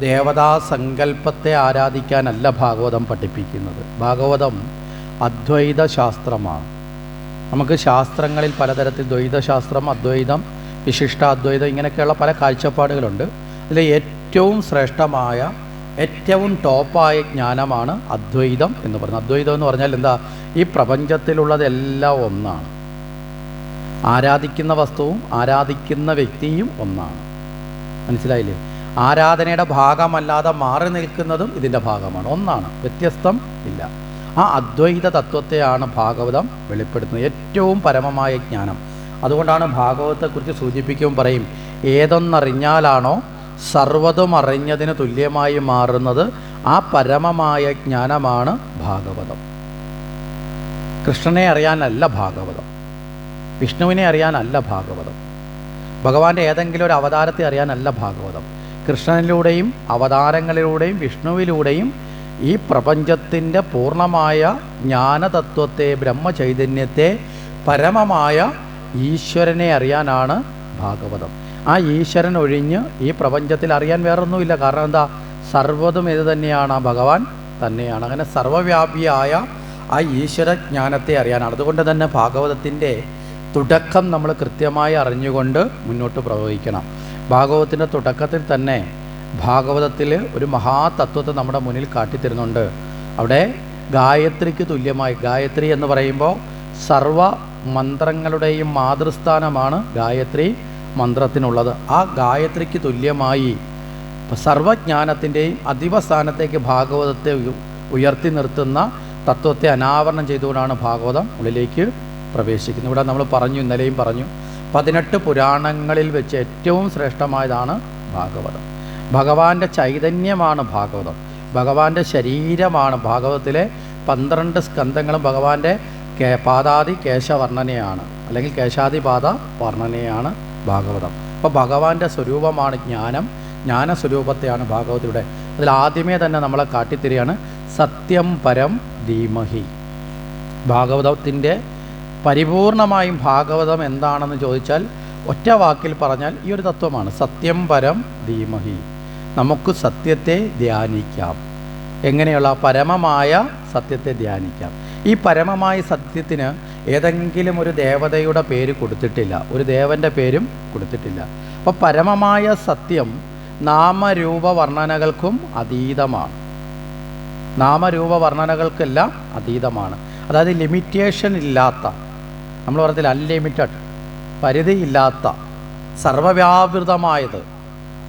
ദേവതാ സങ്കല്പത്തെ ആരാധിക്കാനല്ല ഭാഗവതം പഠിപ്പിക്കുന്നത്. ഭാഗവതം അദ്വൈത ശാസ്ത്രമാണ് നമുക്ക് ശാസ്ത്രങ്ങളിൽ പലതരത്തിൽ ദ്വൈതശാസ്ത്രം അദ്വൈതം വിശിഷ്ടാദ്വൈതം ഇങ്ങനെയൊക്കെയുള്ള പല കാഴ്ചപ്പാടുകളുണ്ട്. അതിൽ ഏറ്റവും ശ്രേഷ്ഠമായ ഏറ്റവും ടോപ്പായ ജ്ഞാനമാണ് അദ്വൈതം എന്ന് പറയുന്നത്. അദ്വൈതം എന്ന് പറഞ്ഞാൽ എന്താ? ഈ പ്രപഞ്ചത്തിലുള്ളതെല്ലാം ഒന്നാണ്. ആരാധിക്കുന്ന വസ്തുവും ആരാധിക്കുന്ന വ്യക്തിയും ഒന്നാണ്. മനസ്സിലായില്ലേ? ആരാധനയുടെ ഭാഗമല്ലാതെ മാറി നിൽക്കുന്നതും ഇതിന്റെ ഭാഗമാണ്. ഒന്നാണ് വ്യത്യസ്തം ഇല്ല. ആ അദ്വൈത തത്വത്തെയാണ് ഭാഗവതം വെളിപ്പെടുത്തുന്നത്. ഏറ്റവും പരമമായ ജ്ഞാനം. അതുകൊണ്ടാണ് ഭാഗവതത്തെക്കുറിച്ച് സൂചിപ്പിക്കുമ്പോൾ പറയും ഏതൊന്നറിഞ്ഞാലാണോ സർവതും അറിഞ്ഞതിന് തുല്യമായി മാറുന്നത് ആ പരമമായ ജ്ഞാനമാണ് ഭാഗവതം. കൃഷ്ണനെ അറിയാനല്ല ഭാഗവതം. വിഷ്ണുവിനെ അറിയാനല്ല ഭാഗവതം. ഭഗവാന്റെ ഏതെങ്കിലും ഒരു അവതാരത്തെ അറിയാനല്ല ഭാഗവതം. കൃഷ്ണനിലൂടെയും അവതാരങ്ങളിലൂടെയും വിഷ്ണുവിലൂടെയും ഈ പ്രപഞ്ചത്തിന്റെ പൂർണമായ ജ്ഞാനതത്വത്തെ ബ്രഹ്മചൈതന്യത്തെ പരമമായ ഈശ്വരനെ അറിയാനാണ് ഭാഗവതം. ആ ഈശ്വരൻ ഒഴിഞ്ഞ് ഈ പ്രപഞ്ചത്തിൽ അറിയാൻ വേറൊന്നുമില്ല. കാരണം എന്താ? സർവതും ഇത് തന്നെയാണ്. ആ ഭഗവാൻ തന്നെയാണ്. അങ്ങനെ സർവവ്യാപിയായ ആ ഈശ്വരജ്ഞാനത്തെ അറിയാനാണ്. അതുകൊണ്ട് തന്നെ ഭാഗവതത്തിന്റെ തുടക്കം നമ്മൾ കൃത്യമായി അറിഞ്ഞുകൊണ്ട് മുന്നോട്ട് പ്രവഹിക്കണം. ഭാഗവതത്തിന്റെ തുടക്കത്തിൽ തന്നെ ഭാഗവതത്തിൽ ഒരു മഹാതത്വത്തെ നമ്മുടെ മുന്നിൽ കാട്ടിത്തരുന്നുണ്ട്. അവിടെ ഗായത്രിക്ക് തുല്യമായി ഗായത്രി എന്ന് പറയുമ്പോൾ സർവ മന്ത്രങ്ങളുടെയും മാതൃസ്ഥാനമാണ് ഗായത്രി മന്ത്രത്തിനുള്ളത്. ആ ഗായത്രിക്ക് തുല്യമായി സർവജ്ഞാനത്തിന്റെയും അധിപസ്ഥാനത്തേക്ക് ഭാഗവതത്തെ ഉയർത്തി നിർത്തുന്ന തത്വത്തെ അനാവരണം ചെയ്തുകൊണ്ടാണ് ഭാഗവതം ഉള്ളിലേക്ക് പ്രവേശിക്കുന്നത്. ഇവിടെ നമ്മൾ പറഞ്ഞു ഇന്നലെയും പറഞ്ഞു പതിനെട്ട് പുരാണങ്ങളിൽ വെച്ച് ഏറ്റവും ശ്രേഷ്ഠമായതാണ് ഭാഗവതം. ഭഗവാന്റെ ചൈതന്യമാണ് ഭാഗവതം. ഭഗവാന്റെ ശരീരമാണ് ഭാഗവതത്തിലെ പന്ത്രണ്ട് സ്കന്ധങ്ങളും ഭഗവാന്റെ പാദാതി കേശവർണനയാണ് അല്ലെങ്കിൽ കേശാദിപാദ വർണനയാണ് ഭാഗവതം. അപ്പോൾ ഭഗവാന്റെ സ്വരൂപമാണ് ജ്ഞാനം. ജ്ഞാനസ്വരൂപത്തെയാണ് ഭാഗവതിയുടെ അതിൽ ആദ്യമേ തന്നെ നമ്മളെ കാട്ടിത്തരികയാണ് സത്യം പരം ധീമഹി. ഭാഗവതത്തിന്റെ പരിപൂർണമായും ഭാഗവതം എന്താണെന്ന് ചോദിച്ചാൽ ഒറ്റ വാക്കിൽ പറഞ്ഞാൽ ഈ ഒരു തത്വമാണ്. സത്യം പരം ധീമഹി. നമുക്ക് സത്യത്തെ ധ്യാനിക്കാം. എങ്ങനെയുള്ള പരമമായ സത്യത്തെ ധ്യാനിക്കാം. ഈ പരമമായ സത്യത്തിന് ഏതെങ്കിലും ഒരു ദേവതയുടെ പേര് കൊടുത്തിട്ടില്ല. ഒരു ദേവന്റെ പേരും കൊടുത്തിട്ടില്ല. അപ്പോൾ പരമമായ സത്യം നാമരൂപ വർണനകൾക്കും അതീതമാണ്. നാമരൂപ വർണനകൾക്കെല്ലാം അതീതമാണ്. അതായത് ലിമിറ്റേഷൻ ഇല്ലാത്ത നമ്മൾ പറഞ്ഞതിൽ അൺലിമിറ്റഡ് പരിധിയില്ലാത്ത സർവവ്യാപൃതമായത്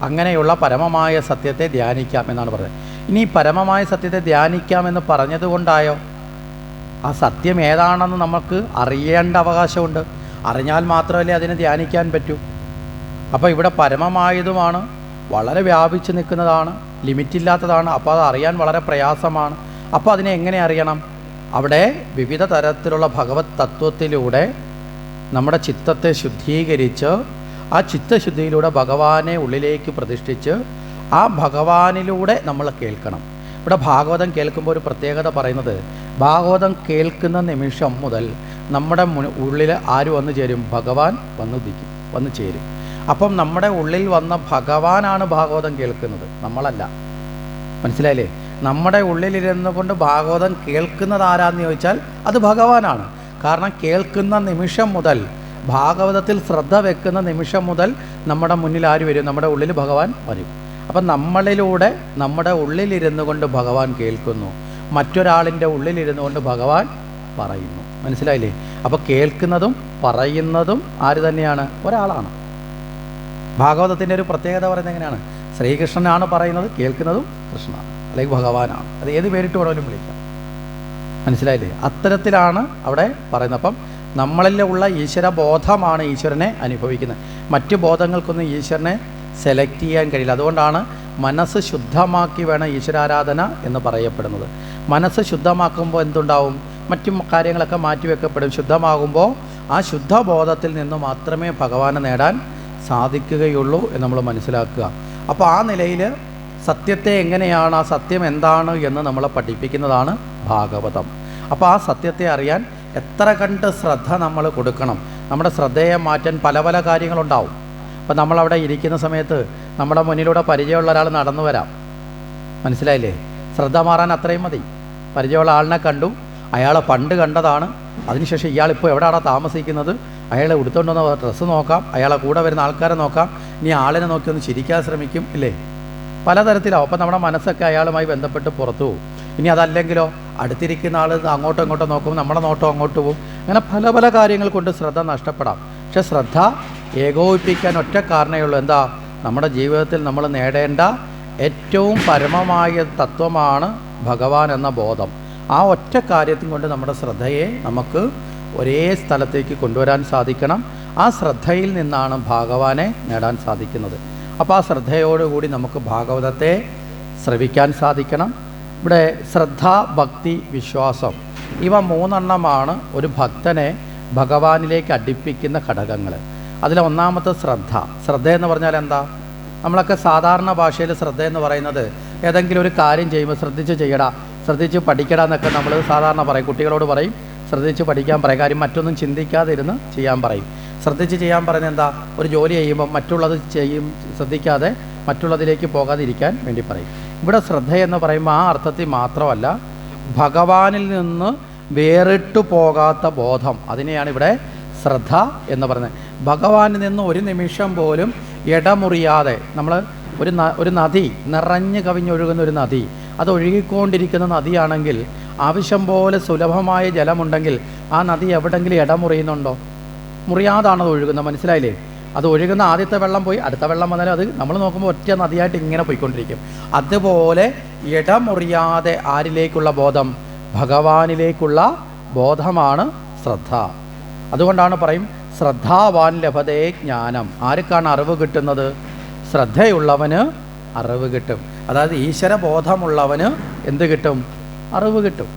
അങ്ങനെയുള്ള പരമമായ സത്യത്തെ ധ്യാനിക്കാം എന്നാണ് പറയുന്നത് ഇനി പരമമായ സത്യത്തെ ധ്യാനിക്കാമെന്ന് പറഞ്ഞതുകൊണ്ടായോ ആ സത്യം ഏതാണെന്ന് നമുക്ക് അറിയേണ്ട അവകാശമുണ്ട്. അറിഞ്ഞാൽ മാത്രമല്ലേ അതിനെ ധ്യാനിക്കാൻ പറ്റൂ. അപ്പോൾ ഇവിടെ പരമമായതുമാണ് വളരെ വ്യാപിച്ചു നിൽക്കുന്നതാണ് ലിമിറ്റില്ലാത്തതാണ് അപ്പോൾ അത് അറിയാൻ വളരെ പ്രയാസമാണ്. അപ്പോൾ അതിനെ എങ്ങനെ അറിയണം? അവിടെ വിവിധ തരത്തിലുള്ള ഭഗവത് തത്വത്തിലൂടെ നമ്മുടെ ചിത്തത്തെ ശുദ്ധീകരിച്ച് ആ ചിത്തശുദ്ധിയിലൂടെ ഭഗവാനെ ഉള്ളിലേക്ക് പ്രതിഷ്ഠിച്ച് ആ ഭഗവാനിലൂടെ നമ്മൾ കേൾക്കണം. ഇവിടെ ഭാഗവതം കേൾക്കുമ്പോൾ ഒരു പ്രത്യേകത പറയുന്നത് ഭാഗവതം കേൾക്കുന്ന നിമിഷം മുതൽ നമ്മുടെ ഉള്ളിൽ ആര് വന്നു ചേരും? ഭഗവാൻ വന്നു ദിക്കും വന്നു ചേരും. അപ്പം നമ്മുടെ ഉള്ളിൽ വന്ന ഭഗവാനാണ് ഭാഗവതം കേൾക്കുന്നത്. നമ്മളല്ല. മനസ്സിലായില്ലേ? നമ്മുടെ ഉള്ളിലിരുന്നു കൊണ്ട് ഭാഗവതം കേൾക്കുന്നത് ആരാന്ന് ചോദിച്ചാൽ അത് ഭഗവാനാണ്. കാരണം കേൾക്കുന്ന നിമിഷം മുതൽ ഭാഗവതത്തിൽ ശ്രദ്ധ വെക്കുന്ന നിമിഷം മുതൽ നമ്മുടെ മുന്നിൽ ആര് വരും? നമ്മുടെ ഉള്ളിൽ ഭഗവാൻ വരും. അപ്പം നമ്മളിലൂടെ നമ്മുടെ ഉള്ളിലിരുന്നു കൊണ്ട് ഭഗവാൻ കേൾക്കുന്നു. മറ്റൊരാളിന്റെ ഉള്ളിലിരുന്നു കൊണ്ട് ഭഗവാൻ പറയുന്നു. മനസ്സിലായില്ലേ? അപ്പോൾ കേൾക്കുന്നതും പറയുന്നതും ആര് തന്നെയാണ്? ഒരാളാണ്. ഭാഗവതത്തിന്റെ ഒരു പ്രത്യേകത പറയുന്നത് എങ്ങനെയാണ്? ശ്രീകൃഷ്ണനാണ് പറയുന്നത് കേൾക്കുന്നതും കൃഷ്ണനാണ്. അല്ലെങ്കിൽ ഭഗവാനാണ്. അത് ഏത് പേരിട്ട് വേണമെങ്കിലും വിളിക്കാം. മനസ്സിലായില്ലേ? അത്തരത്തിലാണ് അവിടെ പറയുന്നത്. അപ്പം നമ്മളിൽ ഉള്ള ഈശ്വര ബോധമാണ് ഈശ്വരനെ അനുഭവിക്കുന്നത്. മറ്റ് ബോധങ്ങൾക്കൊന്നും ഈശ്വരനെ സെലക്ട് ചെയ്യാൻ കഴിയില്ല. അതുകൊണ്ടാണ് മനസ്സ് ശുദ്ധമാക്കി വേണം ഈശ്വരാരാധന എന്ന് പറയപ്പെടുന്നത്. മനസ്സ് ശുദ്ധമാക്കുമ്പോൾ എന്തുണ്ടാവും? മറ്റു കാര്യങ്ങളൊക്കെ മാറ്റിവെക്കപ്പെടും ശുദ്ധമാകുമ്പോൾ ആ ശുദ്ധബോധത്തിൽ നിന്ന് മാത്രമേ ഭഗവാനെ നേടാൻ സാധിക്കുകയുള്ളൂ എന്ന് നമ്മൾ മനസ്സിലാക്കുക. അപ്പോൾ ആ നിലയിൽ സത്യത്തെ എങ്ങനെയാണ് ആ സത്യം എന്താണ് എന്ന് നമ്മളെ പഠിപ്പിക്കുന്നതാണ് ഭാഗവതം. അപ്പോൾ ആ സത്യത്തെ അറിയാൻ എത്ര കണ്ട് ശ്രദ്ധ നമ്മൾ കൊടുക്കണം. നമ്മുടെ ശ്രദ്ധയെ മാറ്റാൻ പല പല കാര്യങ്ങളുണ്ടാവും. അപ്പോൾ നമ്മളവിടെ ഇരിക്കുന്ന സമയത്ത് നമ്മുടെ മുന്നിലൂടെ പരിചയമുള്ള ഒരാൾ നടന്നു വരാം. മനസ്സിലായില്ലേ? ശ്രദ്ധ മാറാൻ അത്രയും മതി. പരിചയമുള്ള ആളിനെ കണ്ടു. അയാളെ പണ്ട് കണ്ടതാണ്. അതിനുശേഷം ഇയാളിപ്പോൾ എവിടെയാണോ താമസിക്കുന്നത്? അയാളെ ഉടുത്തുകൊണ്ടുവന്ന വന്ന ഡ്രസ്സ് നോക്കാം. അയാളെ കൂടെ വരുന്ന ആൾക്കാരെ നോക്കാം. ഇനി ആളിനെ നോക്കി ഒന്ന് ചിരിക്കാൻ ശ്രമിക്കും ഇല്ലേ? പലതരത്തിലാവും. അപ്പം നമ്മുടെ മനസ്സൊക്കെ അയാളുമായി ബന്ധപ്പെട്ട് പുറത്തു പോകും. ഇനി അതല്ലെങ്കിലോ അടുത്തിരിക്കുന്ന ആൾ അങ്ങോട്ടും ഇങ്ങോട്ടും നോക്കും നമ്മുടെ നോട്ടം അങ്ങോട്ട് പോകും. അങ്ങനെ പല പല കാര്യങ്ങൾ കൊണ്ട് ശ്രദ്ധ നഷ്ടപ്പെടാം. പക്ഷെ ശ്രദ്ധ ഏകോപിപ്പിക്കാൻ ഒറ്റ കാരണമേ ഉള്ളൂ. എന്താ? നമ്മുടെ ജീവിതത്തിൽ നമ്മൾ നേടേണ്ട ഏറ്റവും പരമമായ തത്വമാണ് ഭഗവാൻ എന്ന ബോധം. ആ ഒറ്റ കാര്യത്തിൽ കൊണ്ട് നമ്മുടെ ശ്രദ്ധയെ നമുക്ക് ഒരേ സ്ഥലത്തേക്ക് കൊണ്ടുവരാൻ സാധിക്കണം. ആ ശ്രദ്ധയിൽ നിന്നാണ് ഭഗവാനെ നേടാൻ സാധിക്കുന്നത്. അപ്പോൾ ആ ശ്രദ്ധയോടുകൂടി നമുക്ക് ഭാഗവതത്തെ ശ്രവിക്കാൻ സാധിക്കണം. ഇവിടെ ശ്രദ്ധ ഭക്തി വിശ്വാസം ഇവ മൂന്നെണ്ണമാണ് ഒരു ഭക്തനെ ഭഗവാനിലേക്ക് അടുപ്പിക്കുന്ന ഘടകങ്ങൾ അതിൽ ഒന്നാമത്തെ ശ്രദ്ധ. ശ്രദ്ധ എന്ന് പറഞ്ഞാൽ എന്താ? നമ്മളൊക്കെ സാധാരണ ഭാഷയിൽ ശ്രദ്ധ എന്ന് പറയുന്നത് ഏതെങ്കിലും ഒരു കാര്യം ചെയ്യുമ്പോൾ ശ്രദ്ധിച്ച് ചെയ്യടാ ശ്രദ്ധിച്ച് പഠിക്കടാ എന്നൊക്കെ നമ്മൾ സാധാരണ പറയും. കുട്ടികളോട് പറയും ശ്രദ്ധിച്ച് പഠിക്കാൻ പറയും. കാര്യം മറ്റൊന്നും ചിന്തിക്കാതിരുന്ന് ചെയ്യാൻ പറയും. ശ്രദ്ധിച്ച് ചെയ്യാൻ പറഞ്ഞ എന്താ ഒരു ജോലി ചെയ്യുമ്പോൾ മറ്റുള്ളത് ചെയ്യും ശ്രദ്ധിക്കാതെ മറ്റുള്ളതിലേക്ക് പോകാതിരിക്കാൻ വേണ്ടി പറയും. ഇവിടെ ശ്രദ്ധ എന്ന് പറയുമ്പോൾ ആ അർത്ഥത്തിൽ മാത്രമല്ല ഭഗവാനിൽ നിന്ന് വേറിട്ടു പോകാത്ത ബോധം. അതിനെയാണ് ഇവിടെ ശ്രദ്ധ എന്ന് പറയുന്നത്. ഭഗവാനിൽ നിന്ന് ഒരു നിമിഷം പോലും ഇടമുറിയാതെ നമ്മൾ ഒരു ഒരു നദി നിറഞ്ഞു കവിഞ്ഞൊഴുകുന്ന ഒരു നദി അത് ഒഴുകിക്കൊണ്ടിരിക്കുന്ന നദിയാണെങ്കിൽ ആവശ്യം പോലെ സുലഭമായ ജലമുണ്ടെങ്കിൽ ആ നദി എവിടെങ്കിലും ഇടമുറിയുന്നുണ്ടോ മുറിയാതാണ് അത് ഒഴുകുന്നത്. മനസ്സിലായില്ലേ? അത് ഒഴുകുന്ന ആദ്യത്തെ വെള്ളം പോയി അടുത്ത വെള്ളം വന്നാലും അത് നമ്മൾ നോക്കുമ്പോൾ ഒറ്റ നദിയായിട്ട് ഇങ്ങനെ പോയിക്കൊണ്ടിരിക്കും. അതുപോലെ ഇടമുറിയാതെ ആരിലേക്കുള്ള ബോധം? ഭഗവാനിലേക്കുള്ള ബോധമാണ് ശ്രദ്ധ. അതുകൊണ്ടാണ് പറയും ശ്രദ്ധാവാൻ ലഭതേ ജ്ഞാനം. ആർക്കാണ് അറിവ് കിട്ടുന്നത്? ശ്രദ്ധയുള്ളവന് അറിവ് കിട്ടും. അതായത് ഈശ്വര ബോധമുള്ളവന് എന്ത് കിട്ടും? അറിവ് കിട്ടും.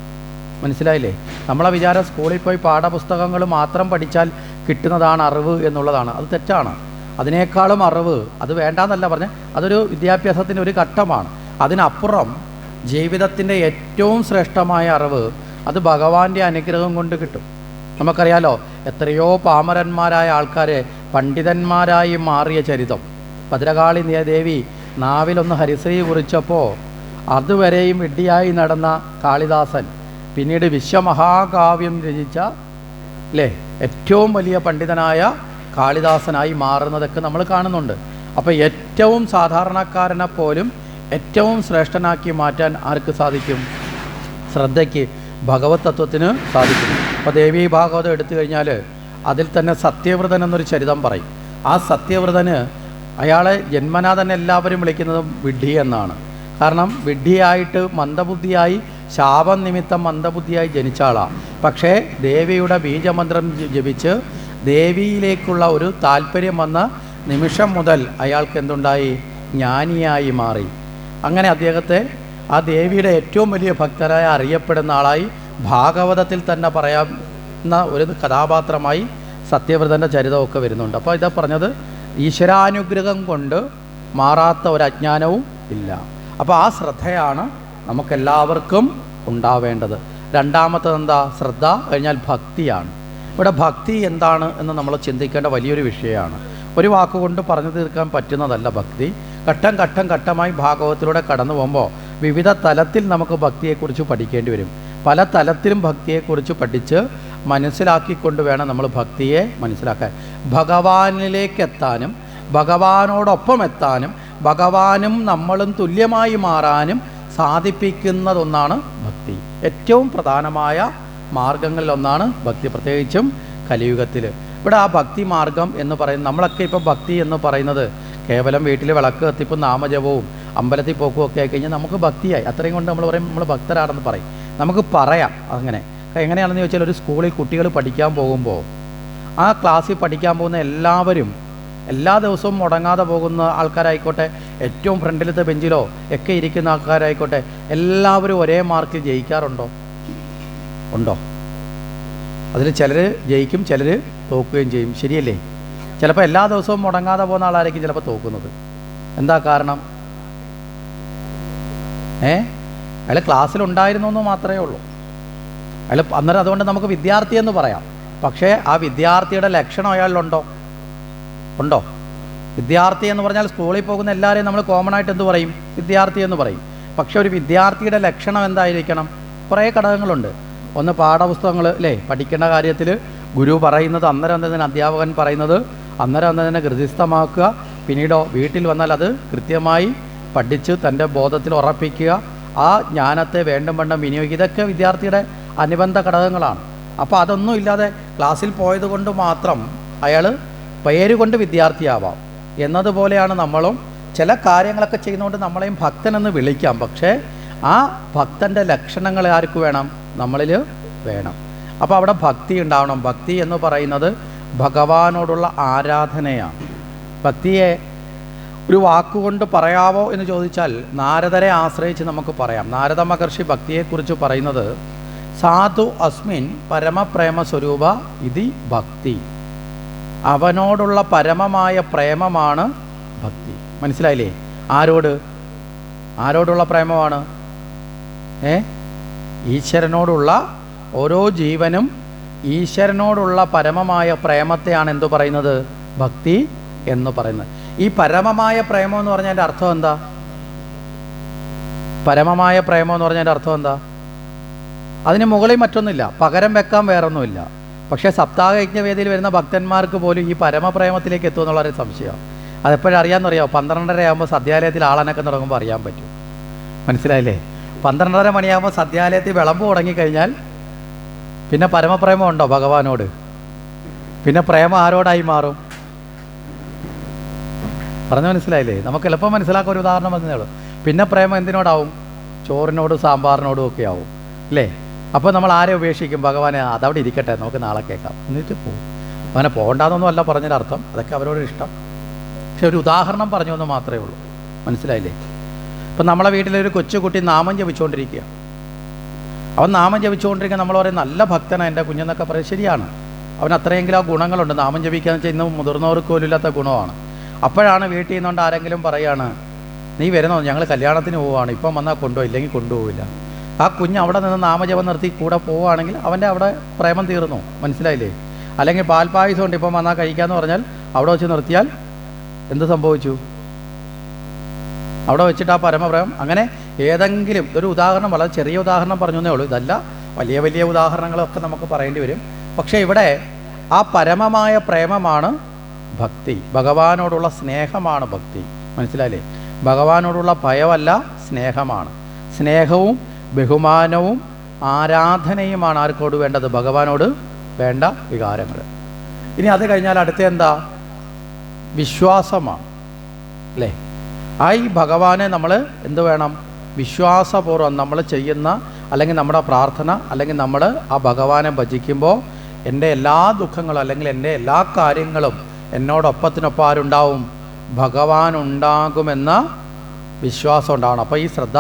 മനസ്സിലായില്ലേ? നമ്മളെ വിചാരം സ്കൂളിൽ പോയി പാഠപുസ്തകങ്ങൾ മാത്രം പഠിച്ചാൽ കിട്ടുന്നതാണ് അറിവ് എന്നുള്ളതാണ്. അത് തെറ്റാണ്. അതിനേക്കാളും അറിവ് അത് വേണ്ടാന്നല്ല പറഞ്ഞ് അതൊരു വിദ്യാഭ്യാസത്തിന്റെ ഒരു ഘട്ടമാണ്. അതിനപ്പുറം ജീവിതത്തിന്റെ ഏറ്റവും ശ്രേഷ്ഠമായ അറിവ് അത് ഭഗവാന്റെ അനുഗ്രഹം കൊണ്ട് കിട്ടും. നമുക്കറിയാലോ എത്രയോ പാമരന്മാരായ ആൾക്കാരെ പണ്ഡിതന്മാരായി മാറിയ ചരിതം. ഭദ്രകാളി ദേവി നാവിലൊന്ന് ഹരിശ്രീ കുറിച്ചപ്പോൾ അതുവരെയും വിഡ്ഢിയായി നടന്ന കാളിദാസൻ പിന്നീട് വിശ്വമഹാകാവ്യം രചിച്ച അല്ലേ ഏറ്റവും വലിയ പണ്ഡിതനായ കാളിദാസനായി മാറുന്നതൊക്കെ നമ്മൾ കാണുന്നുണ്ട്. അപ്പോൾ ഏറ്റവും സാധാരണക്കാരനെ പോലും ഏറ്റവും ശ്രേഷ്ഠനാക്കി മാറ്റാൻ ആർക്ക് സാധിക്കും? ശ്രദ്ധയ്ക്ക് ഭഗവത് തത്വത്തിന് സാധിക്കും. അപ്പോൾ ദേവി ഭാഗവതം എടുത്തു കഴിഞ്ഞാൽ അതിൽ തന്നെ സത്യവ്രതൻ എന്നൊരു ചരിതം പറയും. ആ സത്യവ്രതന് അയാളെ ജന്മനാ തന്നെ എല്ലാവരും വിളിക്കുന്നത് വിഡ്ഢി എന്നാണ്. കാരണം വിഡ്ഢിയായിട്ട് മന്ദബുദ്ധിയായി ശാപം നിമിത്തം മന്ദബുദ്ധിയായി ജനിച്ച ആളാണ് പക്ഷേ ദേവിയുടെ ബീജമന്ത്രം ജപിച്ച് ദേവിയിലേക്കുള്ള ഒരു താല്പര്യം വന്ന നിമിഷം മുതൽ അയാൾക്ക് എന്തുണ്ടായി? ജ്ഞാനിയായി മാറി. അങ്ങനെ അദ്ദേഹത്തെ ആ ദേവിയുടെ ഏറ്റവും വലിയ ഭക്തരായ അറിയപ്പെടുന്ന ആളായി ഭാഗവതത്തിൽ തന്നെ പറയാവുന്ന ഒരു കഥാപാത്രമായി സത്യവ്രതന്റെ ചരിതമൊക്കെ വരുന്നുണ്ട്. അപ്പോൾ ഇതാ പറഞ്ഞത് ഈശ്വരാനുഗ്രഹം കൊണ്ട് മാറാത്ത ഒരു അജ്ഞാനവും ഇല്ല. അപ്പോൾ ആ ശ്രദ്ധയാണ് നമുക്കെല്ലാവർക്കും ഉണ്ടാവേണ്ടത്. രണ്ടാമത്തത് എന്താ ശ്രദ്ധ കഴിഞ്ഞാൽ ഭക്തിയാണ്. ഇവിടെ ഭക്തി എന്താണ് എന്ന് നമ്മൾ ചിന്തിക്കേണ്ട വലിയൊരു വിഷയമാണ്. ഒരു വാക്കുകൊണ്ട് പറഞ്ഞു തീർക്കാൻ പറ്റുന്നതല്ല ഭക്തി. ഘട്ടം ഘട്ടം ഘട്ടമായി ഭാഗവത്തിലൂടെ കടന്നു പോകുമ്പോൾ വിവിധ തലത്തിൽ നമുക്ക് ഭക്തിയെക്കുറിച്ച് പഠിക്കേണ്ടി വരും. പല തലത്തിലും ഭക്തിയെക്കുറിച്ച് പഠിച്ച് മനസ്സിലാക്കിക്കൊണ്ട് വേണം നമ്മൾ ഭക്തിയെ മനസ്സിലാക്കാൻ. ഭഗവാനിലേക്ക് എത്താനും ഭഗവാനോടൊപ്പം എത്താനും ഭഗവാനും നമ്മളും തുല്യമായി മാറാനും സാധിപ്പിക്കുന്നതൊന്നാണ് ഭക്തി. ഏറ്റവും പ്രധാനമായ മാർഗങ്ങളിലൊന്നാണ് ഭക്തി. പ്രത്യേകിച്ചും കലിയുഗത്തിൽ ഇവിടെ ആ ഭക്തി മാർഗം എന്ന് പറയുന്നത് നമ്മളൊക്കെ ഇപ്പോൾ ഭക്തി എന്ന് പറയുന്നത് കേവലം വീട്ടിൽ വിളക്ക് കത്തിപ്പും നാമജപവും അമ്പലത്തിൽ പോക്കും ഒക്കെ ആയി കഴിഞ്ഞാൽ നമുക്ക് ഭക്തിയായി. അത്രയും കൊണ്ട് നമ്മൾ പറയും നമ്മൾ ഭക്തരാണെന്ന് പറയും. നമുക്ക് പറയാം അങ്ങനെ. എങ്ങനെയാണെന്ന് ചോദിച്ചാൽ ഒരു സ്കൂളിൽ കുട്ടികൾ പഠിക്കാൻ പോകുമ്പോൾ ആ ക്ലാസ്സിൽ പഠിക്കാൻ പോകുന്ന എല്ലാവരും എല്ലാ ദിവസവും മുടങ്ങാതെ പോകുന്ന ആൾക്കാരായിക്കോട്ടെ ഏറ്റവും ഫ്രണ്ടിലത്തെ ബെഞ്ചിലോ ഒക്കെ ഇരിക്കുന്ന ആൾക്കാരായിക്കോട്ടെ എല്ലാവരും ഒരേ മാർക്കിൽ ജയിക്കാറുണ്ടോ? ഉണ്ടോ? അതിൽ ചിലർ ജയിക്കും ചിലർ തോക്കുകയും ചെയ്യും. ശരിയല്ലേ? ചിലപ്പോൾ എല്ലാ ദിവസവും മുടങ്ങാതെ പോകുന്ന ആളായിരിക്കും ചിലപ്പോൾ തോക്കുന്നത്. എന്താ കാരണം? ഏ? അയാൾ ക്ലാസ്സിലുണ്ടായിരുന്നു എന്ന് മാത്രമേ ഉള്ളൂ. അയാൾ അന്നേരം അതുകൊണ്ട് നമുക്ക് വിദ്യാർത്ഥി എന്ന് പറയാം. പക്ഷേ ആ വിദ്യാർത്ഥിയുടെ ലക്ഷണം അയാളിലുണ്ടോ? ഉണ്ടോ? വിദ്യാർത്ഥി എന്ന് പറഞ്ഞാൽ സ്കൂളിൽ പോകുന്ന എല്ലാവരെയും നമ്മൾ കോമൺ ആയിട്ട് എന്ത് പറയും? വിദ്യാർത്ഥി എന്ന് പറയും. പക്ഷെ ഒരു വിദ്യാർത്ഥിയുടെ ലക്ഷണം എന്തായിരിക്കണം? കുറേ ഘടകങ്ങളുണ്ട്. ഒന്ന് പാഠപുസ്തകങ്ങൾ അല്ലേ പഠിക്കേണ്ട കാര്യത്തിൽ ഗുരു പറയുന്നത് അന്നേരം അന്നതിന് അധ്യാപകൻ പറയുന്നത് അന്നേരം അന്നതിനെ ഹൃദിസ്ഥമാക്കുക പിന്നീടോ വീട്ടിൽ വന്നാൽ അത് കൃത്യമായി പഠിച്ച് തന്റെ ബോധത്തിൽ ഉറപ്പിക്കുക. ആ ജ്ഞാനത്തെ വേണ്ടും വേണ്ടും വിനിയോഗിക്കുക. ഇതൊക്കെ വിദ്യാർത്ഥിയുടെ അനുബന്ധ ഘടകങ്ങളാണ്. അപ്പോൾ അതൊന്നും ഇല്ലാതെ ക്ലാസ്സിൽ പോയത് കൊണ്ട് മാത്രം അയാൾ പേര് കൊണ്ട് വിദ്യാർത്ഥിയാവാം. എന്നതുപോലെയാണ് നമ്മളും ചില കാര്യങ്ങളൊക്കെ ചെയ്യുന്നതുകൊണ്ട് നമ്മളെയും ഭക്തനെന്ന് വിളിക്കാം. പക്ഷേ ആ ഭക്തന്റെ ലക്ഷണങ്ങൾ ആർക്ക് വേണം? നമ്മളിൽ വേണം. അപ്പോൾ അവിടെ ഭക്തി ഉണ്ടാവണം. ഭക്തി എന്ന് പറയുന്നത് ഭഗവാനോടുള്ള ആരാധനയാണ്. ഭക്തിയെ ഒരു വാക്കുകൊണ്ട് പറയാവോ എന്ന് ചോദിച്ചാൽ നാരദരെ ആശ്രയിച്ച് നമുക്ക് പറയാം. നാരദ മഹർഷി ഭക്തിയെക്കുറിച്ച് പറയുന്നത് സാധു അസ്മിൻ പരമപ്രേമ സ്വരൂപ ഇതി ഭക്തി. അവനോടുള്ള പരമമായ പ്രേമമാണ് ഭക്തി. മനസ്സിലായില്ലേ? ആരോട്? ആരോടുള്ള പ്രേമമാണ്? ഏ? ഈശ്വരനോടുള്ള ഓരോ ജീവനും ഈശ്വരനോടുള്ള പരമമായ പ്രേമത്തെയാണ് എന്തു പറയുന്നത്? ഭക്തി എന്ന് പറയുന്നത്. ഈ പരമമായ പ്രേമം എന്ന് പറഞ്ഞതിന്റെ അർത്ഥം എന്താ? പരമമായ പ്രേമം എന്ന് പറഞ്ഞതിന്റെ അർത്ഥം എന്താ? അതിന് മുകളിൽ മറ്റൊന്നുമില്ല. പകരം വെക്കാൻ വേറൊന്നുമില്ല. പക്ഷേ സപ്താഹ യജ്ഞവേദിയിൽ വരുന്ന ഭക്തന്മാർക്ക് പോലും ഈ പരമപ്രേമത്തിലേക്ക് എത്തുമെന്നുള്ളൊരു സംശയം. അതെപ്പോഴും അറിയാമെന്നറിയാമോ പന്ത്രണ്ടര ആകുമ്പോൾ സദ്യാലയത്തിൽ ആളനൊക്കെ തുടങ്ങുമ്പോൾ അറിയാൻ പറ്റും. മനസ്സിലായില്ലേ? പന്ത്രണ്ടര മണിയാകുമ്പോൾ സദ്യാലയത്തിൽ വിളമ്പ് തുടങ്ങിക്കഴിഞ്ഞാൽ പിന്നെ പരമപ്രേമം ഉണ്ടോ ഭഗവാനോട്? പിന്നെ പ്രേമം ആരോടായി മാറും? പറഞ്ഞു മനസ്സിലായില്ലേ? നമുക്ക് എളുപ്പം മനസ്സിലാക്കാൻ ഒരു ഉദാഹരണം പറഞ്ഞതേ ഉള്ളൂ. പിന്നെ പ്രേമം എന്തിനോടാവും? ചോറിനോടും സാമ്പാറിനോടും ഒക്കെ ആവും. അല്ലേ? അപ്പോൾ നമ്മൾ ആരെ ഉപേക്ഷിക്കും? ഭഗവാനെ അതവിടെ ഇരിക്കട്ടെ നമുക്ക് നാളെ കേൾക്കാം. എന്നിട്ട് പോകും അങ്ങനെ പോകണ്ടെന്നൊന്നും അല്ല പറഞ്ഞതിന്റെ അർത്ഥം. അതൊക്കെ അവരോട് ഇഷ്ടം. പക്ഷെ ഒരു ഉദാഹരണം പറഞ്ഞു എന്ന് മാത്രമേ ഉള്ളൂ. മനസ്സിലായില്ലേ? ഇപ്പം നമ്മളെ വീട്ടിലൊരു കൊച്ചുകുട്ടി നാമം ജപിച്ചുകൊണ്ടിരിക്കുക. അവൻ നാമം ജപിച്ചുകൊണ്ടിരിക്കുക നമ്മൾ പറയും നല്ല ഭക്തനാണ് എന്റെ കുഞ്ഞെന്നൊക്കെ പറയും. ശരിയാണ്. അവൻ അത്രയെങ്കിലും ആ ഗുണങ്ങളുണ്ട്. നാമം ജപിക്കാന്ന് വെച്ചാൽ ഇന്ന് മുതിർന്നവർക്ക് പോലും ഇല്ലാത്ത ഗുണമാണ്. അപ്പോഴാണ് വീട്ടിൽ നിന്നുകൊണ്ട് ആരെങ്കിലും പറയാണ് നീ വരുന്നോ? ഞങ്ങൾ കല്യാണത്തിന് പോവുകയാണ്. ഇപ്പം വന്നാൽ കൊണ്ടുപോയി. ഇല്ലെങ്കിൽ കൊണ്ടുപോവില്ല. ആ കുഞ്ഞ് അവിടെ നിന്ന് നാമജപം നിർത്തി കൂടെ പോവുകയാണെങ്കിൽ അവന്റെ അവിടെ പ്രേമം തീർന്നു. മനസ്സിലായില്ലേ? അല്ലെങ്കിൽ പാൽപായസം ഉണ്ട് ഇപ്പം വന്നാൽ കഴിക്കാമെന്ന് പറഞ്ഞാൽ അവിടെ വെച്ച് നിർത്തിയാൽ എന്ത് സംഭവിച്ചു? അവിടെ വെച്ചിട്ട് ആ പരമപ്രേമം അങ്ങനെ ഏതെങ്കിലും ഒരു ഉദാഹരണം വളരെ ചെറിയ ഉദാഹരണം പറഞ്ഞു എന്നേ ഉള്ളൂ. ഇതല്ല വലിയ വലിയ ഉദാഹരണങ്ങളൊക്കെ നമുക്ക് പറയേണ്ടി വരും. പക്ഷേ ഇവിടെ ആ പരമമായ പ്രേമമാണ് ഭക്തി. ഭഗവാനോടുള്ള സ്നേഹമാണ് ഭക്തി. മനസ്സിലായില്ലേ? ഭഗവാനോടുള്ള ഭയമല്ല സ്നേഹമാണ്. സ്നേഹവും ബഹുമാനവും ആരാധനയുമാണ് ആർക്കോട് വേണ്ടത്? ഭഗവാനോട് വേണ്ട വികാരങ്ങൾ. ഇനി അത് കഴിഞ്ഞാൽ അടുത്ത എന്താ? വിശ്വാസമാണ്. അല്ലേ? ആ ഈ ഭഗവാനെ നമ്മൾ എന്ത് വേണം? വിശ്വാസപൂർവം നമ്മൾ ചെയ്യുന്ന അല്ലെങ്കിൽ നമ്മുടെ പ്രാർത്ഥന അല്ലെങ്കിൽ നമ്മൾ ആ ഭഗവാനെ ഭജിക്കുമ്പോൾ എന്റെ എല്ലാ ദുഃഖങ്ങളും അല്ലെങ്കിൽ എന്റെ എല്ലാ കാര്യങ്ങളും എന്നോടൊപ്പത്തിനൊപ്പം ആരുണ്ടാവും? ഭഗവാൻ ഉണ്ടാകുമെന്ന വിശ്വാസം ഉണ്ടാവണം. അപ്പോൾ ഈ ശ്രദ്ധ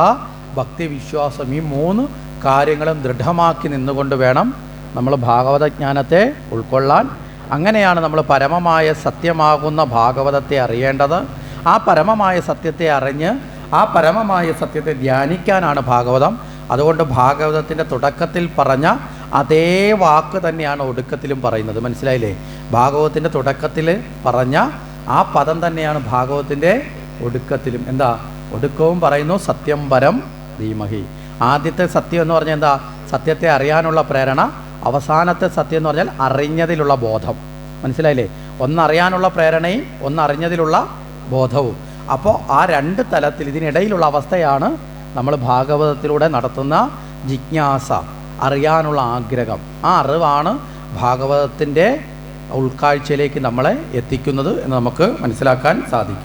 ഭക്തി വിശ്വാസം ഈ മൂന്ന് കാര്യങ്ങളും ദൃഢമാക്കി നിന്നുകൊണ്ട് വേണം നമ്മൾ ഭാഗവതജ്ഞാനത്തെ ഉൾക്കൊള്ളാൻ. അങ്ങനെയാണ് നമ്മൾ പരമമായ സത്യമാകുന്ന ഭാഗവതത്തെ അറിയേണ്ടത്. ആ പരമമായ സത്യത്തെ അറിഞ്ഞ് ആ പരമമായ സത്യത്തെ ധ്യാനിക്കാനാണ് ഭാഗവതം. അതുകൊണ്ട് ഭാഗവതത്തിന്റെ തുടക്കത്തിൽ പറഞ്ഞ അതേ വാക്ക് തന്നെയാണ് ഒടുക്കത്തിലും പറയുന്നത്. മനസ്സിലായില്ലേ? ഭാഗവതത്തിന്റെ തുടക്കത്തിൽ പറഞ്ഞ ആ പദം തന്നെയാണ് ഭാഗവതത്തിന്റെ ഒടുക്കത്തിലും. എന്താ? ഒടുക്കവും പറയുന്നു സത്യം പരം ധീമഹി. ആദ്യത്തെ സത്യം എന്ന് പറഞ്ഞാൽ എന്താ? സത്യത്തെ അറിയാനുള്ള പ്രേരണ അവസാനത്തെ സത്യം എന്ന് പറഞ്ഞാൽ അറിഞ്ഞതിലുള്ള ബോധം. മനസ്സിലായില്ലേ? ഒന്നറിയാനുള്ള പ്രേരണയും ഒന്നറിഞ്ഞതിലുള്ള ബോധവും. അപ്പോൾ ആ രണ്ട് തലത്തിൽ ഇതിനിടയിലുള്ള അവസ്ഥയാണ് നമ്മൾ ഭാഗവതത്തിലൂടെ നടത്തുന്ന ജിജ്ഞാസ അറിയാനുള്ള ആഗ്രഹം. ആ അറിവാണ് ഭാഗവതത്തിന്റെ ഉൾക്കാഴ്ചയിലേക്ക് നമ്മളെ എത്തിക്കുന്നത് എന്ന് നമുക്ക് മനസ്സിലാക്കാൻ സാധിക്കും.